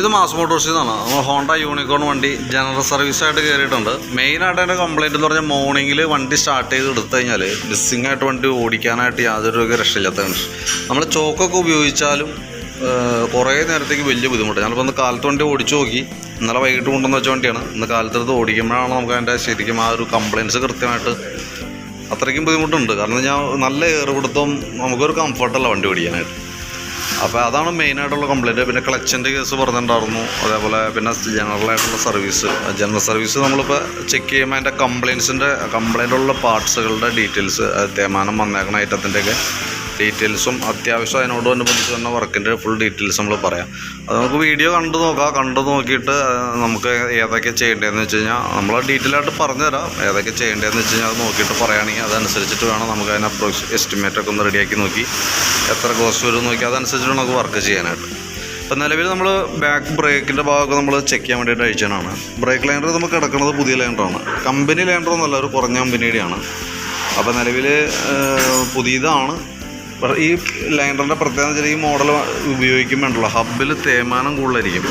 ഇത് മാസ് മോട്ടോഴ്സിൽ നിന്നാണ് നമ്മൾ ഹോണ്ട യൂണിക്കോൺ വണ്ടി ജനറൽ സർവീസ് ആയിട്ട് കയറിയിട്ടുണ്ട് മെയിനായിട്ട് എന്റെ കംപ്ലയിന്റ് എന്ന് പറഞ്ഞാൽ മോർണിംഗിൽ വണ്ടി സ്റ്റാർട്ട് ചെയ്ത് എടുത്തു കഴിഞ്ഞാൽ മിസ്സിംഗ് ആയിട്ട് വണ്ടി ഓടിക്കാനായിട്ട് യാതൊരു ഒരു രക്ഷയില്ലാത്ത നമ്മൾ ചോക്കൊക്കെ ഉപയോഗിച്ചാലും കുറേ നേരത്തേക്ക് വലിയ ബുദ്ധിമുട്ട്. ഞാനിപ്പോൾ ഒന്ന് കാലത്ത് വണ്ടി ഓടിച്ചു നോക്കി. ഇന്നലെ വൈകിട്ട് കൊണ്ടുവന്ന് വെച്ച വണ്ടിയാണ്. ഇന്ന് കാലത്തെടുത്ത് ഓടിക്കുമ്പോഴാണ് നമുക്ക് അതിന്റെ ശരിക്കും ആ ഒരു കംപ്ലയിൻസ് കൃത്യമായിട്ട് അത്രയ്ക്കും ബുദ്ധിമുട്ടുണ്ട്. കാരണം ഞാൻ നല്ല ഏറുപിടുത്തം നമുക്കൊരു കംഫർട്ടല്ല വണ്ടി ഓടിക്കാനായിട്ട്. അപ്പോൾ അതാണ് മെയിനായിട്ടുള്ള കംപ്ലയിന്റ് പിന്നെ ക്ലച്ചിന്റെ കേസ് പറഞ്ഞിട്ടുണ്ടായിരുന്നു. അതേപോലെ പിന്നെ ജനറലായിട്ടുള്ള സർവീസ് ജനറൽ സർവീസ് നമ്മളിപ്പോൾ ചെക്ക് ചെയ്യുമ്പോൾ അതിന്റെ കംപ്ലയിൻസിന്റെ കംപ്ലയിന്റുള്ള പാർട്സുകളുടെ ഡീറ്റെയിൽസ് തേമാനം വന്നേക്കണ ഐറ്റത്തിന്റെയൊക്കെ ഡീറ്റെയിൽസും അത്യാവശ്യം അതിനോടനുബന്ധിച്ച് തന്നെ വർക്കിന്റെ ഫുൾ ഡീറ്റെയിൽസ് നമ്മൾ പറയാം. അത് നമുക്ക് വീഡിയോ കണ്ടു നോക്കാം. കണ്ടു നോക്കിയിട്ട് നമുക്ക് ഏതൊക്കെ ചെയ്യേണ്ടതെന്ന് വെച്ച് കഴിഞ്ഞാൽ നമ്മൾ ഡീറ്റെയിൽ ആയിട്ട് പറഞ്ഞുതരാം. ഏതൊക്കെ ചെയ്യേണ്ടതെന്ന് വെച്ച് കഴിഞ്ഞാൽ അത് നോക്കിയിട്ട് പറയുകയാണെങ്കിൽ അതനുസരിച്ചിട്ട് വേണം നമുക്ക് അതിന് അപ്രോക്സ് എസ്റ്റിമേറ്റ് ഒക്കെ ഒന്ന് റെഡിയാക്കി നോക്കി. എത്ര കോസ്റ്റ് വരും നോക്കി അതനുസരിച്ചിട്ട് നമുക്ക് വർക്ക് ചെയ്യാനായിട്ട്. ഇപ്പം നിലവിൽ നമ്മൾ ബാക്ക് ബ്രേക്കിന്റെ ഭാഗമൊക്കെ നമ്മൾ ചെക്ക് ചെയ്യാൻ വേണ്ടിയിട്ട് അയച്ചതാണ്. ബ്രേക്ക് ലൈൻഡർ നമുക്ക് കിടക്കുന്നത് പുതിയ ലൈൻഡറാണ് കമ്പനി ലൈൻഡർ ലൈനറൊന്നുമല്ല ഒരു കുറഞ്ഞ കമ്പനിയുടെയാണ് അപ്പോൾ നിലവിൽ പുതിയതാണ്. ഈ ലൈനറിന്റെ പ്രത്യേകത വെച്ചാൽ ഈ മോഡൽ ഉപയോഗിക്കുമ്പോണ്ടല്ലോ ഹബ്ബിൽ തേമാനം കൂടുതലായിരിക്കും.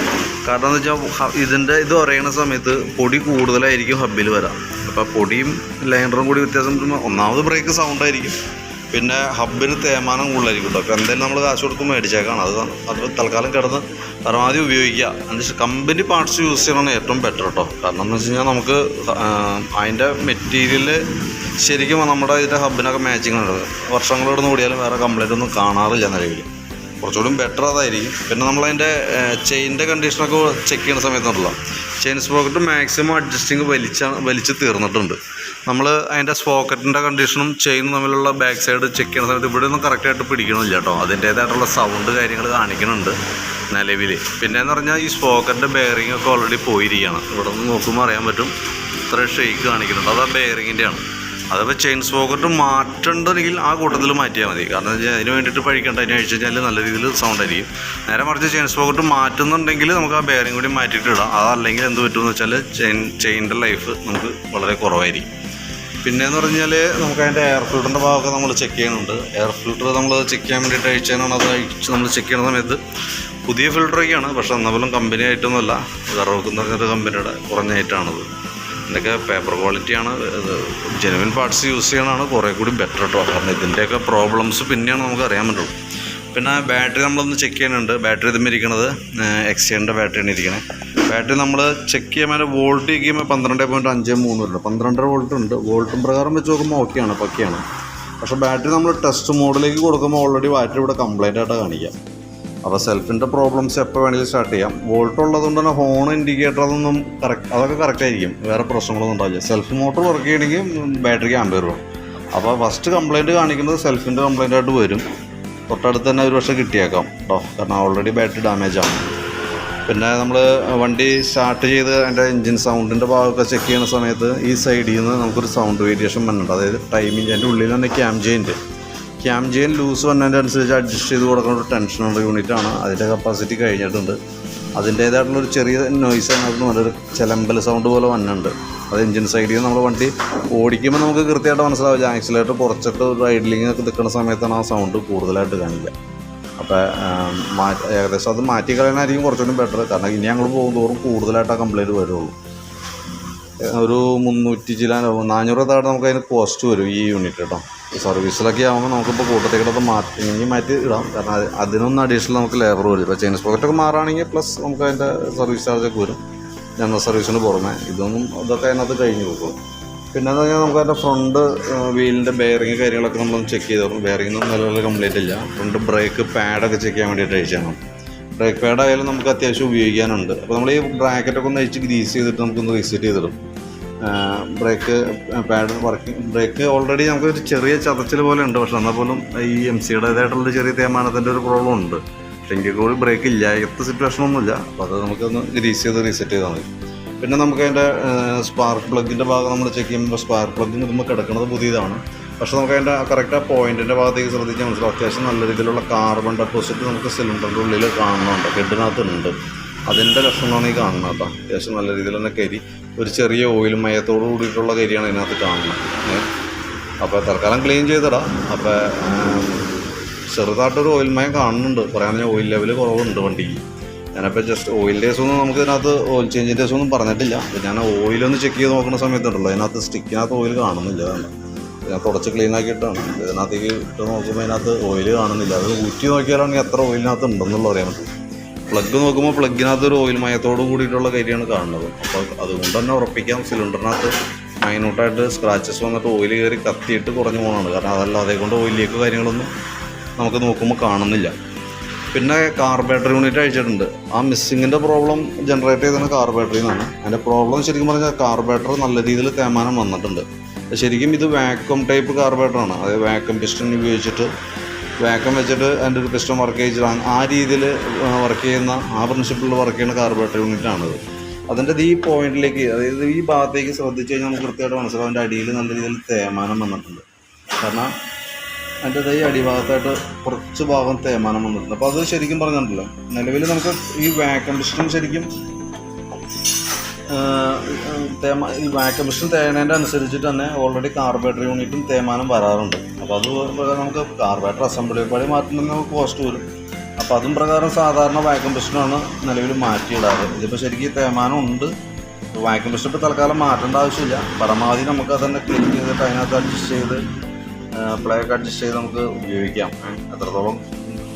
കാരണം എന്ന് വെച്ചാൽ ഇതിന്റെ ഇത് ഉറയുന്ന സമയത്ത് പൊടി കൂടുതലായിരിക്കും ഹബ്ബിൽ വരാം. അപ്പോൾ പൊടിയും ലൈനറും കൂടി വ്യത്യാസം ഒന്നാമത് ബ്രേക്ക് സൗണ്ട് ആയിരിക്കും. പിന്നെ ഹബ്ബിന് തേമാനം കൂടുതലായിരിക്കും. കേട്ടോ അപ്പോൾ എന്തായാലും നമ്മൾ കാശ് കൊടുത്ത് മേടിച്ചേക്കാണ്. അത് അത് തൽക്കാലം കിടന്ന് പരമാവധി ഉപയോഗിക്കുക. എന്നുവെച്ചാൽ കമ്പനി പാർട്സ് യൂസ് ചെയ്യണമാണ് ഏറ്റവും ബെറ്റർ കേട്ടോ കാരണം എന്ന് വെച്ച് കഴിഞ്ഞാൽ നമുക്ക് അതിന്റെ മെറ്റീരിയൽ ശരിക്കും നമ്മുടെ ഇതിന്റെ ഹബിനൊക്കെ മാച്ചിങ് ഉണ്ട് വർഷങ്ങളോടൊന്നും കൂടിയാലും വേറെ കംപ്ലൈന്റ് ഒന്നും കാണാറില്ല നിലവിൽ കുറച്ചുകൂടി ബെറ്റർ അതായിരിക്കും. പിന്നെ നമ്മളതിന്റെ ചെയിന്റെ കണ്ടീഷനൊക്കെ ചെക്ക് ചെയ്യുന്ന സമയത്തുണ്ടല്ലോ ചെയിൻ സ്പോക്കറ്റ് മാക്സിമം അഡ്ജസ്റ്റിങ് വലിച്ച വലിച്ച് തീർന്നിട്ടുണ്ട്. നമ്മൾ അതിന്റെ സ്പോക്കറ്റിന്റെ കണ്ടീഷനും ചെയിനും തമ്മിലുള്ള ബാക്ക് സൈഡ് ചെക്ക് ചെയ്യുന്ന സമയത്ത് ഇവിടെ ഒന്നും കറക്റ്റായിട്ട് പിടിക്കണില്ല കേട്ടോ അതിന്റേതായിട്ടുള്ള സൗണ്ട് കാര്യങ്ങൾ കാണിക്കുന്നുണ്ട് നിലവിൽ പിന്നെ എന്ന് പറഞ്ഞാൽ ഈ സ്പോക്കറ്റിന്റെ ബെയറിംഗ് ഒക്കെ ഓൾറെഡി പോയിരിക്കുകയാണ് ഇവിടെ നിന്ന് നോക്കുമ്പോൾ അറിയാൻ പറ്റും. ഇത്ര ഷെയ്ക്ക് കാണിക്കുന്നുണ്ട്. അത് ആ ബെയറിങ്ങിന്റെയാണ് അതിപ്പോൾ ചെയിൻ സ്പോക്കറ്റ് മാറ്റണ്ടെങ്കിൽ ആ കൂട്ടത്തിൽ മാറ്റിയാൽ മതി. കാരണം വെച്ചാൽ അതിന് വേണ്ടിയിട്ട് പഴിക്കേണ്ട അതിന് കഴിച്ച് കഴിഞ്ഞാൽ നല്ല രീതിയിൽ സൗണ്ട് ആയിരിക്കും. നേരെ മറിച്ച് ചെയിൻ സ്പോക്കറ്റ് മാറ്റുന്നുണ്ടെങ്കിൽ നമുക്ക് ആ ബെയറിംഗ് കൂടി മാറ്റിയിട്ട് ഇടാം. അതല്ലെങ്കിൽ എന്ത് പറ്റുമെന്ന് വെച്ചാൽ ചെയിൻ ചെയിന്റെ ലൈഫ് നമുക്ക് വളരെ കുറവായിരിക്കും. പിന്നെ എന്ന് പറഞ്ഞാൽ നമുക്ക് അതിന്റെ എയർ ഫിൽറ്ററിന്റെ ഭാഗമൊക്കെ നമ്മൾ ചെക്ക് ചെയ്യുന്നുണ്ട്. എയർ ഫിൽറ്റർ നമ്മൾ ചെക്ക് ചെയ്യാൻ വേണ്ടിയിട്ട് അയച്ചതാണ് അത് അയച്ച് നമ്മൾ ചെക്ക് ചെയ്യുന്ന സമയത്ത് പുതിയ ഫിൽറ്ററൊക്കെയാണ് പക്ഷേ എന്നാൽ പോലും കമ്പനി ആയിട്ടൊന്നുമല്ല എന്ന് പറഞ്ഞൊരു കമ്പനിയുടെ കുറഞ്ഞ ഐറ്റമാണത് ഇതിന്റെയൊക്കെ പേപ്പർ ക്വാളിറ്റിയാണ് ജെനുവിൻ പാർട്സ് യൂസ് ചെയ്യണതാണ് കുറേ കൂടി ബെറ്റർ കേട്ടോ കാരണം ഇതിന്റെയൊക്കെ പ്രോബ്ലംസ് പിന്നെയാണ് നമുക്ക് അറിയാൻ പറ്റുള്ളൂ. പിന്നെ ബാറ്ററി നമ്മളൊന്ന് ചെക്ക് ചെയ്യുന്നുണ്ട് ബാറ്ററി ഇതുമ്പോൾ ഇരിക്കുന്നത് എക്സിയന്റെ ബാറ്ററിയാണ് ഇരിക്കുന്നത് ബാറ്ററി നമ്മൾ ചെക്ക് ചെയ്യുമ്പോൾ അതിന്റെ വോൾട്ട് ചെക്ക് ചെയ്യുമ്പോൾ പന്ത്രണ്ട് പോയിന്റ് അഞ്ച് മൂന്ന് ഉണ്ട്. പന്ത്രണ്ടര വോൾട്ട് ഉണ്ട്. വോൾട്ടും പ്രകാരം വെച്ച് നോക്കുമ്പോൾ ഓക്കെയാണ് പക്കയാണ്. പക്ഷേ ബാറ്ററി നമ്മൾ ടെസ്റ്റ് മോഡിലേക്ക് കൊടുക്കുമ്പോൾ ഓൾറെഡി ബാറ്ററി ഇവിടെ കംപ്ലൈന്റ് ആയിട്ട് കാണിക്കാം. അപ്പോൾ സെൽഫിന്റെ പ്രോബ്ലംസ് എപ്പോൾ വേണമെങ്കിലും സ്റ്റാർട്ട് ചെയ്യാം. വോൾട്ട് ഉള്ളതുകൊണ്ട് തന്നെ ഹോൺ ഇൻഡിക്കേറ്റർ അതൊന്നും കറക്റ്റ് അതൊക്കെ കറക്റ്റ് ആയിരിക്കും. വേറെ പ്രശ്നങ്ങളൊന്നും ഉണ്ടാവില്ല. സെൽഫ് മോട്ടോർ വർക്ക് ചെയ്യണമെങ്കിൽ ബാറ്ററിക്ക് ആമ്പയർ വേണം അപ്പോൾ ഫസ്റ്റ് കംപ്ലൈന്റ് കാണിക്കുന്നത് സെൽഫിന്റെ കംപ്ലൈന്റ് ആയിട്ട് വരും. തൊട്ടടുത്ത് തന്നെ ഒരു പക്ഷേ കിട്ടിയേക്കാം കേട്ടോ കാരണം ഓൾറെഡി ബാറ്ററി ഡാമേജ് ആണ്. പിന്നെ നമ്മൾ വണ്ടി സ്റ്റാർട്ട് ചെയ്ത് അതിന്റെ എൻജിൻ സൗണ്ടിന്റെ ഭാഗമൊക്കെ ചെക്ക് ചെയ്യുന്ന സമയത്ത് ഈ സൈഡിൽ നിന്ന് നമുക്കൊരു സൗണ്ട് വേരിയേഷൻ വന്നിട്ടുണ്ട്. അതായത് ടൈമിങ് അതിന്റെ ഉള്ളിൽ തന്നെ ക്യാം ചെയ്യുന്നുണ്ട് ക്യാം ചെയ്യാൻ ലൂസ് വന്നതിന്റെ അനുസരിച്ച് അഡ്ജസ്റ്റ് ചെയ്ത് കൊടുക്കുന്ന ഒരു ടെൻഷനുള്ള യൂണിറ്റാണ് അതിന്റെ കപ്പാസിറ്റി കഴിഞ്ഞിട്ടുണ്ട്. അതിന്റേതായിട്ടുള്ള ഒരു ചെറിയ നോയ്സ് അതിനകത്ത് നല്ലൊരു ചിലമ്പൽ സൗണ്ട് പോലെ വന്നിട്ടുണ്ട്. അത് എഞ്ചിൻ സൈഡിൽ നിന്ന് നമ്മൾ വണ്ടി ഓടിക്കുമ്പോൾ നമുക്ക് കൃത്യമായിട്ട് മനസ്സിലാവില്ല ആക്സിലേറ്റർ കുറച്ചിട്ട് ഒരു ഐഡ്ലിംഗ് ഒക്കെ നിൽക്കുന്ന സമയത്താണ് ആ സൗണ്ട് കൂടുതലായിട്ട് കാണില്ല അപ്പോൾ മാറ്റി ഏകദേശം അത് മാറ്റി കളയാനായിരിക്കും കുറച്ചുകൂടി ബെറ്റർ കാരണം ഇനി ഞങ്ങൾ പോകും തോറും കൂടുതലായിട്ട് ആ കംപ്ലൈന്റ് വരുള്ളൂ. ഒരു മുന്നൂറ്റി ചില നാനൂറ് താഴെ നമുക്ക് അതിന് കോസ്റ്റ് വരും ഈ യൂണിറ്റ് കേട്ടോ സർവീസിലൊക്കെ ആകുമ്പോൾ നമുക്കിപ്പോൾ കൂട്ടത്തേക്കിടത്ത് മാറ്റി ഇനി മാറ്റി ഇടാം. കാരണം അതിനൊന്നും അഡീഷണൽ നമുക്ക് ലേബർ വരും ഇപ്പോൾ ചെയിൻ സ്പോക്കറ്റൊക്കെ മാറുകയാണെങ്കിൽ പ്ലസ് നമുക്ക് അതിന്റെ സർവീസ് ചാർജൊക്കെ വരും. ജനറൽ സർവീസിന് പുറമെ. ഇതൊന്നും ഇതൊക്കെ അതിനകത്ത് കഴിഞ്ഞ് പോകും. പിന്നെ എന്ന് പറഞ്ഞാൽ നമുക്ക് അതിന്റെ ഫ്രണ്ട് വീലിന്റെ ബെയറിങ് കാര്യങ്ങളൊക്കെ നമ്മളൊന്ന് ചെക്ക് ചെയ്ത് നോക്കണം. ബെയറിങ്ങൊന്നും നിലവിൽ കംപ്ലീറ്റ് ഇല്ല. ഫ്രണ്ട് ബ്രേക്ക് പാഡൊക്കെ ചെക്ക് ചെയ്യാൻ വേണ്ടിയിട്ട് അയച്ചാണ് ബ്രേക്ക് പാഡ് ആയാലും നമുക്ക് അത്യാവശ്യം ഉപയോഗിക്കാനുണ്ട്. അപ്പോൾ നമ്മൾ ഈ ബ്രാക്കറ്റൊക്കെ ഒന്ന് അഴിച്ച് ഗ്രീസ് ചെയ്തിട്ട് നമുക്കൊന്ന് reset ചെയ്തിടും. Brake pad working brake already നമുക്കൊരു ചെറിയ ചതച്ചിൽ പോലെ ഉണ്ട്. പക്ഷെ എന്നാൽ പോലും ഈ എം സിയുടേതായിട്ടുള്ള ചെറിയ തേമാനത്തിന്റെ ഒരു പ്രോബ്ലം ഉണ്ട്. പക്ഷെ എങ്കിൽ കൂടി ബ്രേക്ക് ഇല്ലാത്ത സിറ്റുവേഷൻ ഒന്നുമില്ല. അപ്പോൾ അത് നമുക്കൊന്ന് ഗ്രീസ് ചെയ്ത് റീസെറ്റ് ചെയ്താൽ മതി. പിന്നെ നമുക്ക് അതിന്റെ സ്പാർക്ക് പ്ലഗിന്റെ ഭാഗം നമ്മൾ ചെക്ക് ചെയ്യുമ്പോൾ സ്പാർക്ക് പ്ലഗ് നമ്മൾ കിടക്കുന്നത് പുതിയതാണ്. പക്ഷേ നമുക്ക് അതിന്റെ കറക്റ്റ് ആ പോയിന്റിന്റെ ഭാഗത്തേക്ക് ശ്രദ്ധിച്ചാൽ മനസ്സിലാവും. അത്യാവശ്യം നല്ല രീതിയിലുള്ള കാർബൺ ഡെപ്പോസിറ്റ് നമുക്ക് സിലിണ്ടറിന്റെ ഉള്ളിൽ കാണുന്നുണ്ട്. ഹെഡിനകത്തുണ്ട് അതിന്റെ ലക്ഷണമാണ് ഈ കാണുന്നത് കേട്ടോ. അത്യാവശ്യം നല്ല രീതിയിൽ തന്നെ കരി. ഒരു ചെറിയ ഓയിൽ മയത്തോട് കൂടിയിട്ടുള്ള കരിയാണ് ഇതിനകത്ത് കാണുന്നത്. അപ്പോൾ തൽക്കാലം ക്ലീൻ ചെയ്തിടാം. അപ്പോൾ ചെറുതായിട്ടൊരു ഓയിൽ മയം കാണുന്നുണ്ട്. പറയാൻ ഓയിൽ ലെവൽ കുറവുണ്ട് വണ്ടിക്ക് ഞാനപ്പോൾ ജസ്റ്റ് ഓയിൽ ഡേസ് ഒന്നും നമുക്ക് ഇതിനകത്ത് ഓയിൽ ചേഞ്ചിന്റെ ഡേസ് ഒന്നും പറഞ്ഞിട്ടില്ല. ഞാൻ ഓയിലൊന്ന് ചെക്ക് ചെയ്ത് നോക്കുന്ന സമയത്തുണ്ടല്ലോ അതിനകത്ത് സ്റ്റിക്കിനകത്ത് ഓയിൽ കാണുന്നില്ല അതുകൊണ്ട് ഞാൻ തുടച്ച് ക്ലീൻ ആക്കിയിട്ടാണ്. ഇതിനകത്തേക്ക് ഇട്ട് നോക്കുമ്പോൾ അതിനകത്ത് ഓയിൽ കാണുന്നില്ല. അത് ഊറ്റി നോക്കിയാലാണ് എത്ര ഓയിലിനകത്ത് ഉണ്ടെന്നുള്ളത് അറിയാൻ പറ്റും. പ്ലഗ് നോക്കുമ്പോൾ പ്ലഗിനകത്ത് ഒരു ഓയിൽ മയത്തോട് കൂടിയിട്ടുള്ള കാര്യമാണ് കാണുന്നത്. അപ്പോൾ അതുകൊണ്ട് തന്നെ ഉറപ്പിക്കാം സിലിണ്ടറിനകത്ത് മൈന്യൂട്ടായിട്ട് സ്ക്രാച്ചസ് വന്നിട്ട് ഓയിൽ കയറി കത്തിയിട്ട് കുറഞ്ഞു പോകുന്നതാണ് കാരണം അതല്ല അതേ കൊണ്ട് ഓയിൽ ലീക്ക് കാര്യങ്ങളൊന്നും നമുക്ക് നോക്കുമ്പോൾ കാണുന്നില്ല. പിന്നെ കാർബേറ്റർ യൂണിറ്റ് അയച്ചിട്ടുണ്ട്. ആ മിസ്സിങ്ങിന്റെ പ്രോബ്ലം ജനറേറ്റ് ചെയ്തത് കാർബേറ്ററിൽ നിന്നാണ് അതിന്റെ പ്രോബ്ലം ശരിക്കും പറഞ്ഞാൽ കാർബേറ്റർ നല്ല രീതിയിൽ തേമാനം വന്നിട്ടുണ്ട്. ശരിക്കും ഇത് വാക്വം ടൈപ്പ് കാർബേറ്ററാണ് അതായത് വാക്വം പിസ്റ്റൺ ഉപയോഗിച്ചിട്ട് വാക്വം വെച്ചിട്ട് അതിന്റെ ഒരു പിസ്റ്റൺ വർക്ക് ചെയ്തിട്ടാണ് ആ രീതിയിൽ വർക്ക് ചെയ്യുന്ന ആ പ്രിൻസിപ്പിളിൽ വർക്ക് ചെയ്യുന്ന കാർബറേറ്റർ യൂണിറ്റാണത് അതിന്റെ ഈ പോയിന്റിലേക്ക് അതായത് ഈ ഭാഗത്തേക്ക് ശ്രദ്ധിച്ച് കഴിഞ്ഞാൽ നമുക്ക് കൃത്യമായിട്ട് മനസ്സിലാവും അതിന്റെ അടിയിൽ നല്ല രീതിയിൽ തേമാനം വന്നിട്ടുണ്ട്. കാരണം അതിന്റെ ഈ അടിഭാഗത്തായിട്ട് കുറച്ച് ഭാഗം തേമാനം വന്നിട്ടുണ്ട്. അപ്പോൾ അത് ശരിക്കും പറഞ്ഞിട്ടുണ്ടല്ലോ നിലവിൽ നമുക്ക് ഈ വാക്വം പിസ്റ്റൺ ശരിക്കും തേമ ഈ വാക്വം പിസ്റ്റൺ തേങ്ങേന്റെ അനുസരിച്ചിട്ട് തന്നെ ഓൾറെഡി കാർബേറ്റർ യൂണിറ്റും തേമാനം വരാറുണ്ട്. അപ്പോൾ അത് പ്രകാരം നമുക്ക് കാർബേറ്റർ അസംബ്ലി പടി മാറ്റുന്നതിന് നമുക്ക് കോസ്റ്റ് വരും. അപ്പോൾ അതും പ്രകാരം സാധാരണ വാക്വം പിസ്റ്റനാണ് നിലവിൽ മാറ്റിയിടാറ്. ഇതിപ്പോൾ ശരിക്കും തേമാനം ഉണ്ട്. വാക്വം ഇപ്പോൾ തൽക്കാലം മാറ്റേണ്ട ആവശ്യമില്ല. പരമാവധി നമുക്ക് അതന്നെ ക്ലീൻ ചെയ്തിട്ട് അതിനകത്ത് അഡ്ജസ്റ്റ് ചെയ്ത് പ്ലേ ഒക്കെ അഡ്ജസ്റ്റ് ചെയ്ത് നമുക്ക് ഉപയോഗിക്കാം. എത്രത്തോളം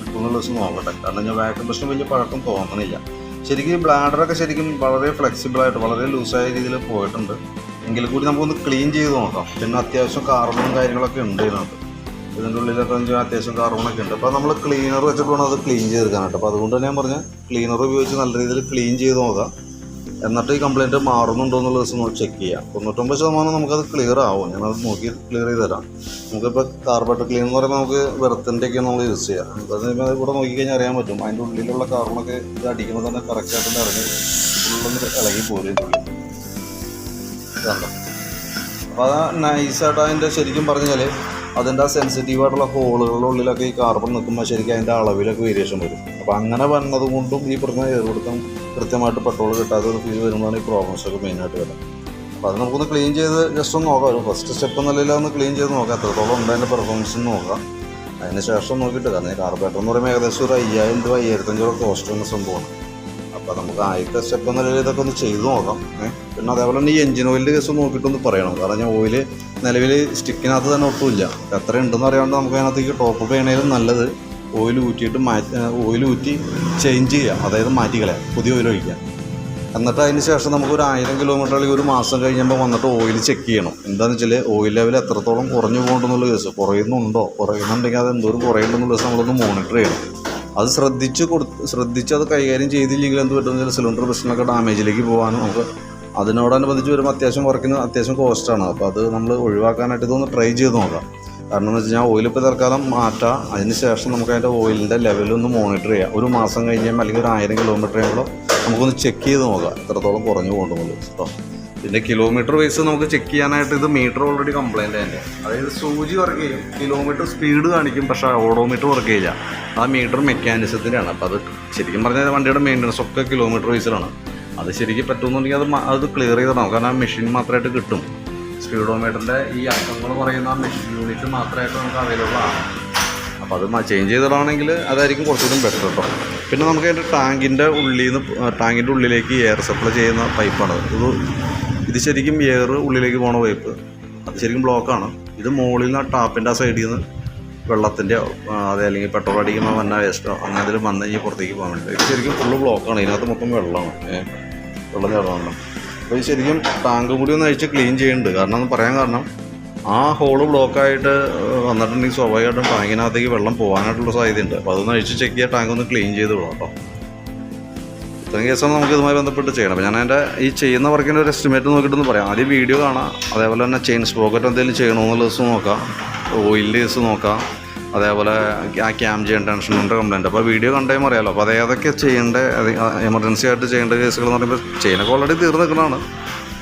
കിട്ടുന്നുള്ള ദിവസം നോക്കട്ടെ. കാരണം ഞാൻ വാക്വം വലിയ പഴക്കം തോന്നണില്ല. ശരിക്കും ബ്ലാഡറൊക്കെ ശരിക്കും വളരെ ഫ്ലെക്സിബിളായിട്ട് വളരെ ലൂസായ രീതിയിൽ പോയിട്ടുണ്ട്. എങ്കിൽ കൂടി നമുക്കൊന്ന് ക്ലീൻ ചെയ്ത് നോക്കാം. പിന്നെ അത്യാവശ്യം കാർബണും കാര്യങ്ങളൊക്കെ ഉണ്ട് ഇതിനകത്ത്. ഇതിന്റെ ഉള്ളിലൊക്കെ അത്യാവശ്യം കാർബണൊക്കെ ഉണ്ട്. അപ്പോൾ നമ്മൾ ക്ലീനർ വെച്ചിട്ട് വേണം അത് ക്ലീൻ ചെയ്തെടുക്കാനായിട്ട് അപ്പോൾ അതുകൊണ്ട് തന്നെ ഞാൻ പറഞ്ഞ ക്ലീനർ ഉപയോഗിച്ച് നല്ല രീതിയിൽ ക്ലീൻ ചെയ്ത് നോക്കാം. എന്നിട്ട് ഈ കംപ്ലയിന്റ് മാറുന്നുണ്ടോ എന്നുള്ള ദിവസം നമുക്ക് ചെക്ക് ചെയ്യാം. തൊണ്ണൂറ്റൊമ്പത് ശതമാനം നമുക്കത് ക്ലിയർ ആവും. ഞാനത് നോക്കി ക്ലിയർ ചെയ്ത് തരാം. നമുക്കിപ്പോൾ കാർബേറ്റർ ക്ലീൻ എന്ന് പറയുമ്പോൾ നമുക്ക് വെറുത്തിന്റെ ഒക്കെ നമ്മൾ യൂസ് ചെയ്യാം. അത് ഇവിടെ നോക്കിക്കഴിഞ്ഞാൽ അറിയാൻ പറ്റും. അതിന്റെ ഉള്ളിലുള്ള കാർബണൊക്കെ ഇത് അടിക്കുമ്പോൾ തന്നെ കറക്റ്റായിട്ട് ഇറങ്ങി ഫുള്ളൊന്ന് ഇളകി പോരും അപ്പോൾ അത് നൈസായിട്ട് അതിന്റെ ശരിക്കും പറഞ്ഞാൽ അതിന്റെ ആ സെൻസിറ്റീവ് ആയിട്ടുള്ള ഹോളുകളുടെ ഉള്ളിലൊക്കെ ഈ കാർബൺ നിൽക്കുമ്പോൾ ശരിക്കും അതിന്റെ അളവിലൊക്കെ വേരിയേഷൻ വരും. അപ്പോൾ അങ്ങനെ വന്നത് കൊണ്ടും ഈ പറഞ്ഞ ഏർപ്പെടുത്തം കൃത്യമായിട്ട് പെട്രോൾ കിട്ടാത്ത ഒരു ഫീൽ വരുമ്പോഴാണ് ഈ പ്രോബ്ലംസ് ഒക്കെ മെയിനായിട്ട് വരുന്നത്. അപ്പോൾ അത് നമുക്കൊന്ന് ക്ലീൻ ചെയ്ത് ജസ്റ്റ് ഒന്ന് നോക്കാം. ഒരു ഫസ്റ്റ് സ്റ്റെപ്പ് നിലയിൽ ഒന്ന് ക്ലീൻ ചെയ്ത് നോക്കാം. എത്രത്തോളം ഉണ്ട് അതിന്റെ പെർഫോമൻസ് നോക്കാം. അതിന് ശേഷം നോക്കിയിട്ട് കാരണം ഈ കാർബറേറ്റർ എന്ന് പറയുമ്പോൾ ഏകദേശം ഒരു അയ്യായിരം രൂപ അയ്യായിരത്തഞ്ഞൂറ് കോസ്റ്റ് വരുന്ന സംഭവമാണ്. അപ്പോൾ നമുക്ക് ആദ്യത്തെ സ്റ്റെപ്പ് എന്ന നിലയിൽ ഇതൊക്കെ ഒന്ന് ചെയ്ത് നോക്കാം. പിന്നെ അതേപോലെ തന്നെ ഈ എഞ്ചിൻ ഓയിലിന്റെ കേസ് നോക്കിയിട്ടൊന്ന് പറയണം. കാരണം ഞാൻ ഓയിൽ നിലവിൽ സ്റ്റിക്കിനകത്ത് തന്നെ ഒട്ടുമില്ല. എത്ര ഉണ്ടെന്ന് അറിയാണ്ട് നമുക്ക് അതിനകത്തേക്ക് ടോപ്പ് ചെയ്യണേലും നല്ലത് ഓയിൽ ഊറ്റിയിട്ട് മാറ്റി ഓയിൽ ഊറ്റി ചേഞ്ച് ചെയ്യാം അതായത് മാറ്റിക്കളയാം പുതിയ ഓയിൽ ഒഴിക്കാം എന്നിട്ട് അതിന് ശേഷം നമുക്ക് ഒരു ആയിരം കിലോമീറ്റർ അല്ലെങ്കിൽ ഒരു മാസം കഴിയുമ്പോൾ വന്നിട്ട് ഓയിൽ ചെക്ക് ചെയ്യണം. എന്താണെന്ന് വെച്ചാൽ ഓയിൽ ലെവൽ എത്രത്തോളം കുറഞ്ഞു പോകണ്ടെന്നുള്ള കേസ് കുറയുന്നുണ്ടോ? കുറയുന്നുണ്ടെങ്കിൽ അത് എന്തോരം കുറയുന്നുണ്ടെന്നുള്ള കേസ് നമ്മളൊന്ന് മോണിറ്റർ ചെയ്യണം. അത് ശ്രദ്ധിച്ച് കൊടു ശ്രദ്ധിച്ച് അത് കൈകാര്യം ചെയ്തില്ലെങ്കിൽ എന്ത് പറ്റുന്ന സിലിണ്ടർ പ്രശ്നമൊക്കെ ഡാമേജിലേക്ക് പോകാനും നമുക്ക് അതിനോടനുബന്ധിച്ച് വരുമ്പോൾ അത്യാവശ്യം വർക്കിന് അത്യാവശ്യം കോസ്റ്റാണ് അപ്പോൾ അത് നമ്മൾ ഒഴിവാക്കാനായിട്ട് ഇതൊന്ന് ട്രൈ ചെയ്ത് നോക്കാം. കാരണം എന്ന് വെച്ച് കഴിഞ്ഞാൽ ഓയിൽ ഇപ്പോൾ തൽക്കാലം മാറ്റാം. അതിന് ശേഷം നമുക്ക് അതിന്റെ ഓയിലിന്റെ ലെവലൊന്ന് മോണിറ്റർ ചെയ്യാം. ഒരു മാസം കഴിഞ്ഞാൽ അല്ലെങ്കിൽ ഒരു ആയിരം കിലോമീറ്റർ കഴിയുമ്പോൾ നമുക്കൊന്ന് ചെക്ക് ചെയ്ത് നോക്കാം. എത്രത്തോളം കുറഞ്ഞു പോകുന്നുള്ളത് കേട്ടോ പിന്നെ കിലോമീറ്റർ വൈസ് നമുക്ക് ചെക്ക് ചെയ്യാനായിട്ട് ഇത് മീറ്റർ ഓൾറെഡി കംപ്ലൈന്റ് അതിന്റെ അതായത് സൂചി വർക്ക് ചെയ്യും. കിലോമീറ്റർ സ്പീഡ് കാണിക്കും പക്ഷേ ഓഡോമീറ്റർ വർക്ക് ചെയ്യില്ല. ആ മീറ്റർ മെക്കാനിസത്തിന്റെയാണ് അപ്പോൾ അത് ശരിക്കും പറഞ്ഞാൽ വണ്ടിയുടെ മെയിന്റനൻസ് ഒക്കെ കിലോമീറ്റർ വൈസിലാണ് അത് ശരിക്കും പറ്റുമെന്നുണ്ടെങ്കിൽ അത് അത് ക്ലിയർ ചെയ്തിടണം കാരണം ആ മെഷീൻ മാത്രമായിട്ട് കിട്ടും. സ്പീഡോമീറ്ററിന്റെ ഈ അക്കങ്ങൾ പറയുന്ന ആ മെഷീൻ യൂണിറ്റ് മാത്രമായിട്ട് നമുക്ക് അവൈലബിൾ ആണ്. അപ്പോൾ അത് ചേഞ്ച് ചെയ്തിടാണെങ്കിൽ അതായിരിക്കും കുറച്ചുകൂടി ബെറ്റർ കേട്ടോ പിന്നെ നമുക്ക് അതിന്റെ ടാങ്കിന്റെ ഉള്ളിൽ നിന്ന് ടാങ്കിന്റെ ഉള്ളിലേക്ക് എയർ സപ്ലൈ ചെയ്യുന്ന പൈപ്പാണ് ഇത് ശരിക്കും എയർ ഉള്ളിലേക്ക് പോണ പൈപ്പ് അത് ശരിക്കും ബ്ലോക്കാണ് ഇത് മുകളിൽ നിന്ന് ടാപ്പിന്റെ ആ സൈഡിൽ നിന്ന് വെള്ളത്തിന്റെ അതെ അല്ലെങ്കിൽ പെട്രോൾ അടിക്കുമ്പോൾ വന്ന വേസ്റ്റോ അങ്ങനെ എന്തെങ്കിലും വന്നു കഴിഞ്ഞാൽ പുറത്തേക്ക് പോകാൻ വേണ്ടി. ഇത് ശരിക്കും ഫുള്ള് ബ്ലോക്കാണ് ഇതിനകത്ത് മൊത്തം വെള്ളമാണ്. വെള്ളം ചേർന്നുണ്ട്. അപ്പോൾ ഇത് ശരിക്കും ടാങ്ക് കൂടി ഒന്ന് അഴിച്ച് ക്ലീൻ ചെയ്യുന്നുണ്ട് കാരണം എന്ന് പറയാൻ കാരണം ആ ഹോൾ ബ്ലോക്കായിട്ട് വന്നിട്ടുണ്ടെങ്കിൽ സ്വാഭാവികമായിട്ടും ടാങ്കിനകത്തേക്ക് വെള്ളം പോകാനായിട്ടുള്ള സാധ്യതയുണ്ട്. അപ്പോൾ അതൊന്ന് അഴിച്ച് ചെക്ക് ചെയ്യുക ടാങ്ക് ഒന്ന് ക്ലീൻ ചെയ്ത് വിടാം കേട്ടോ ഇത്രയും കേസാണ് നമുക്ക് ഇതുമായി ബന്ധപ്പെട്ട് ചെയ്യണം. അപ്പോൾ ഞാൻ എന്റെ ഈ ചെയ്യുന്ന വർക്കിന്റെ ഒരു എസ്റ്റിമേറ്റ് നോക്കിയിട്ടൊന്ന് പറയാം. ആദ്യം വീഡിയോ കാണാം. അതേപോലെ തന്നെ ചെയിൻ സ്പോക്കറ്റ് എന്തെങ്കിലും ചെയ്യണമെന്നുള്ള ദിവസം നോക്കാം. ഓയിൽ കേസ് നോക്കാം. അതേപോലെ ആ ക്യാം ചെയ്യാൻ ടെൻഷനുണ്ട് കംപ്ലൈന്റ് അപ്പോൾ വീഡിയോ കണ്ടേ അറിയാമല്ലോ അപ്പോൾ അത് ഏതൊക്കെ ചെയ്യേണ്ട എമർജൻസി ആയിട്ട് ചെയ്യേണ്ട കേസുകൾ എന്ന് പറയുമ്പോൾ ചെയിനൊക്കെ ഓൾറെഡി തീർന്നു നിൽക്കുന്നതാണ്.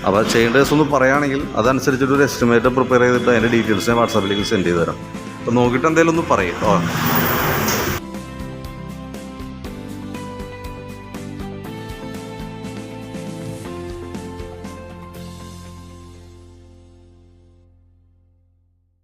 അപ്പോൾ ചെയ്യേണ്ട കേസ് ഒന്ന് പറയുകയാണെങ്കിൽ അതനുസരിച്ചിട്ടൊരു എസ്റ്റിമേറ്റ് പ്രിപ്പയർ ചെയ്തിട്ട് അതിന്റെ ഡീറ്റെയിൽസ് ഞാൻ വാട്സാപ്പിലേക്ക് സെൻഡ് ചെയ്ത് തരാം. അപ്പോൾ നോക്കിയിട്ട് എന്തെങ്കിലും ഒന്ന് പറയും. കേട്ടോ